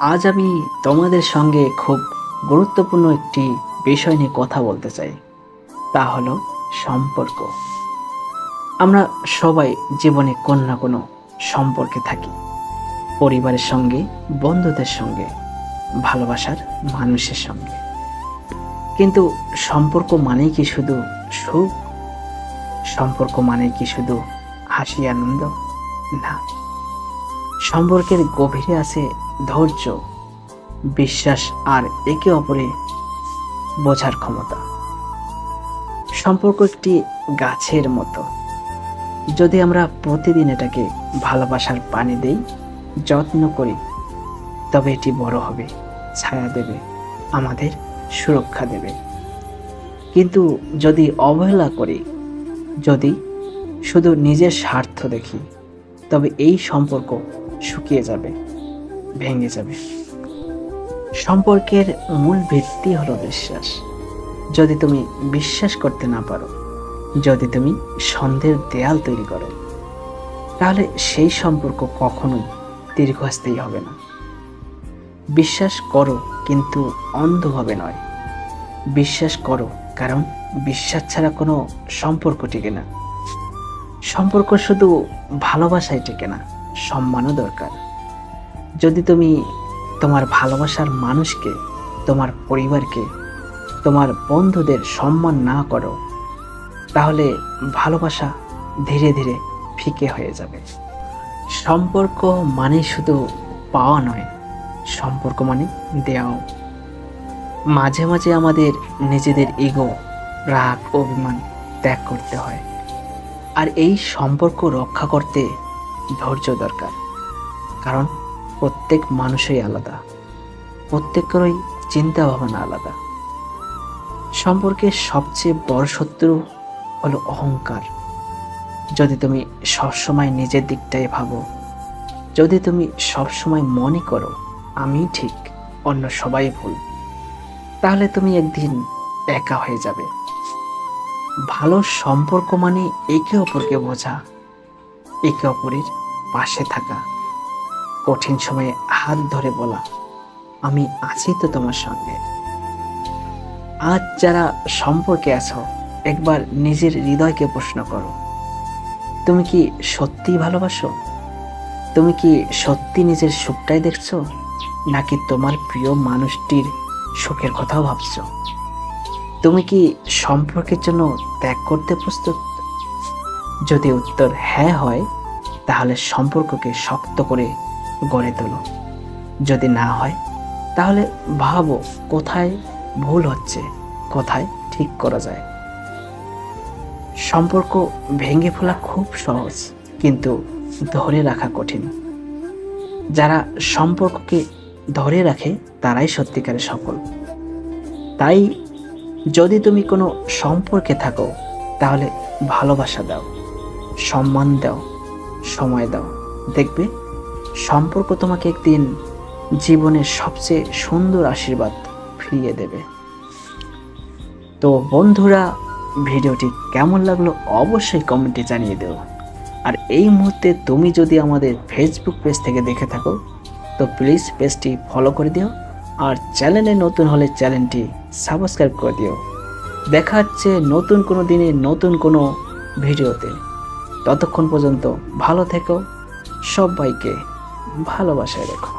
আজ আমি তোমাদের সঙ্গে খুব গুরুত্বপূর্ণ একটি বিষয় নিয়ে কথা বলতে চাই। তা হলো সম্পর্ক। আমরা সবাই জীবনে কোনো না কোনো সম্পর্কে থাকি। পরিবারের সঙ্গে, বন্ধুদের সঙ্গে, ভালোবাসার মানুষের সঙ্গে। কিন্তু সম্পর্ক মানেই কি শুধু সুখ? সম্পর্ক মানেই কি শুধু হাসি, আনন্দ? না। সম্পর্কের গভীরে আছে ধৈর্য, বিশ্বাস আর একে অপরে বোঝার ক্ষমতা। সম্পর্ক একটি গাছের মতো। যদি আমরা প্রতিদিন এটাকে ভালোবাসার পানি দেই, যত্ন করি, তবে এটি বড় হবে, ছায়া দেবে, আমাদের সুরক্ষা দেবে। কিন্তু যদি অবহেলা করি, যদি শুধু নিজের স্বার্থ দেখি, তবে এই সম্পর্ক শুকিয়ে যাবে, ভেঙে যাবে। সম্পর্কের মূল ভিত্তি হলো বিশ্বাস। যদি তুমি বিশ্বাস করতে না পারো, যদি তুমি সন্দেহের দেয়াল তৈরি করো, তাহলে সেই সম্পর্ক কখনোই দীর্ঘস্থায়ী হবে না। বিশ্বাস করো কিন্তু অন্ধভাবে নয়। বিশ্বাস করো, কারণ বিশ্বাস ছাড়া কোনো সম্পর্ক টিকে না। সম্পর্ক শুধু ভালোবাসায় টিকে না সম্মানও দরকার। যদি তুমি তোমার ভালোবাসার মানুষকে, তোমার পরিবারকে, তোমার বন্ধুদের সম্মান না করো, তাহলে ভালোবাসা ধীরে ধীরে ফিকে হয়ে যাবে। সম্পর্ক মানে শুধু পাওয়া নয়, সম্পর্ক মানে দেওয়াও। মাঝে মাঝে আমাদের নিজেদের ইগো রাগ, অভিমান ত্যাগ করতে হয়। আর এই সম্পর্ক রক্ষা করতে ধৈর্য দরকার। কারণ প্রত্যেক মানুষই আলাদা। প্রত্যেকেরই চিন্তা ভাবনা আলাদা। সম্পর্কে সবচেয়ে বড় শত্রু হলো অহংকার। যদি তুমি সবসময় নিজের দিকটাই ভাবো, যদি তুমি সবসময় মনে করো, আমি ঠিক, অন্য সবাই ভুল, তাহলে তুমি একদিন একা হয়ে যাবে। ভালো সম্পর্ক মানে একে অপরকে বোঝা, একে অপরের পাশে থাকা। কঠিন সময়ে হাত ধরে বলা, আমি আছি তো তোমার সঙ্গে। আজ যারা সম্পর্কে আছো, একবার নিজের হৃদয়কে প্রশ্ন করো। তুমি কি সত্যিই ভালোবাসো? তুমি কি সত্যি নিজের সুখটাই দেখছ? নাকি তোমার প্রিয় মানুষটির সুখের কথাও ভাবছ? তুমি কি সম্পর্কের জন্য ত্যাগ করতে প্রস্তুত? যদি উত্তর হ্যাঁ হয় তাহলে সম্পর্ককে শক্ত করে গড়ে তোলো। যদি না হয়, তাহলে ভাবো কোথায় ভুল হচ্ছে, কোথায় ঠিক করা যায়। সম্পর্ক ভেঙে ফেলা খুব সহজ, কিন্তু ধরে রাখা কঠিন। যারা সম্পর্ককে ধরে রাখে, তারাই সত্যিকারে সফল। তাই যদি তুমি কোনো সম্পর্কে থাকো, তাহলে ভালোবাসা দাও, সম্মান দাও সময় দাও। দেখবে, সম্পর্ক তোমাকে একদিন জীবনের সবচেয়ে সুন্দর আশীর্বাদ ফিরিয়ে দেবে। তো বন্ধুরা, ভিডিওটি কেমন লাগল অবশ্যই কমেন্টে জানিয়ে দেও। আর এই মুহূর্তে তুমি যদি আমাদের ফেসবুক পেজ থেকে দেখে থাকো, তো প্লিজ পেজটি ফলো করে দিও আর চ্যানেলে নতুন হলে চ্যানেলটি সাবস্ক্রাইব করে দিও। দেখা হচ্ছে নতুন কোনো দিনে নতুন কোনো ভিডিওতে। ততক্ষণ পর্যন্ত ভালো থেকো সবাইকে ভালোবাসায় রেখো।